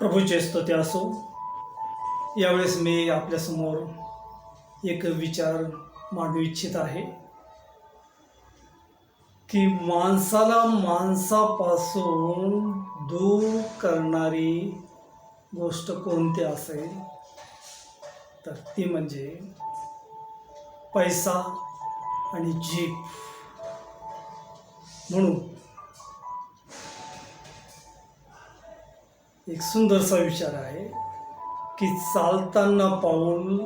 प्रभूचे स्तोते असो. यावेळेस मी आपल्यासमोर एक विचार मांडू इच्छित आहे. की माणसाला माणसापासून दूर करणारी गोष्ट कोणती असेल तर ती म्हणजे पैसा आणि जीभ म्हणून एक सुंदरसा विचार आहे की चालताना पाऊल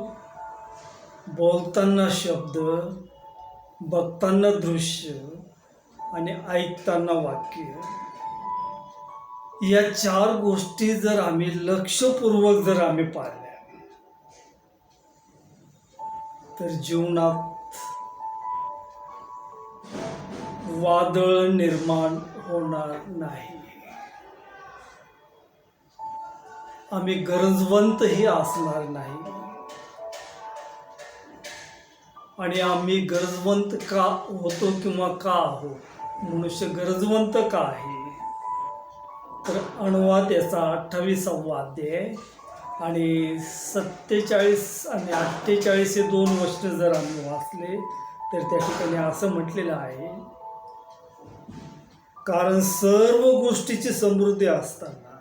बोलताना शब्द बघताना दृश्य आणि ऐकताना वाक्य या चार गोष्टी जर आम्ही लक्षपूर्वक जर आम्ही पाळल्या तर जीवनात वादळ निर्माण होणार नाही. आम्ही गरजवंतही असणार नाही. आणि आम्ही गरजवंत का होतो किंवा का आहोत? मनुष्य गरजवंत का आहे? तर अनुवाद याचा अठ्ठावीसावा अध्याय आणि सत्तेचाळीस आणि अठ्ठेचाळीस हे दोन वर्ष जर आम्ही वाचले तर त्या ठिकाणी असं म्हटलेलं आहे कारण सर्व गोष्टीची समृद्धी असताना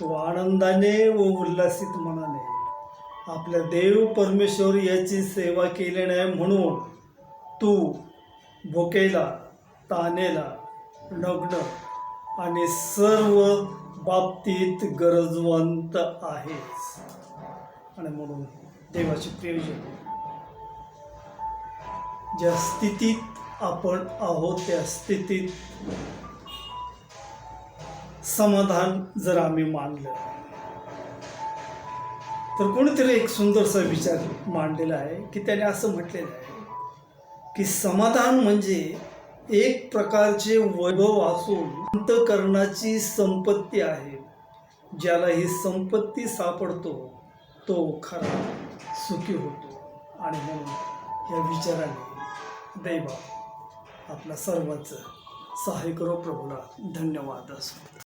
तो आनंदाने व उल्हासित मनाने आपल्या देव परमेश्वर याची सेवा केली नाही म्हणून तू भोकेला तानेला नग्न आणि सर्व बाबतीत गरजवंत आहेस. आणि म्हणून देवाचे प्रयोजन ज्या स्थितीत आपण आहोत त्या स्थितीत समाधान जर आम्ही मानलं तर कोणीतरी एक सुंदरसा विचार मांडलेला आहे की त्याने असं म्हटलेलं आहे की समाधान म्हणजे एक प्रकारचे वैभव असून अंतकरणाची संपत्ती आहे. ज्याला ही संपत्ती सापडतो तो खरा सुखी होतो. आणि म्हणून या विचाराने दैवा आपल्या सर्वांचं सहाय्य करो प्रभूला. धन्यवाद. असो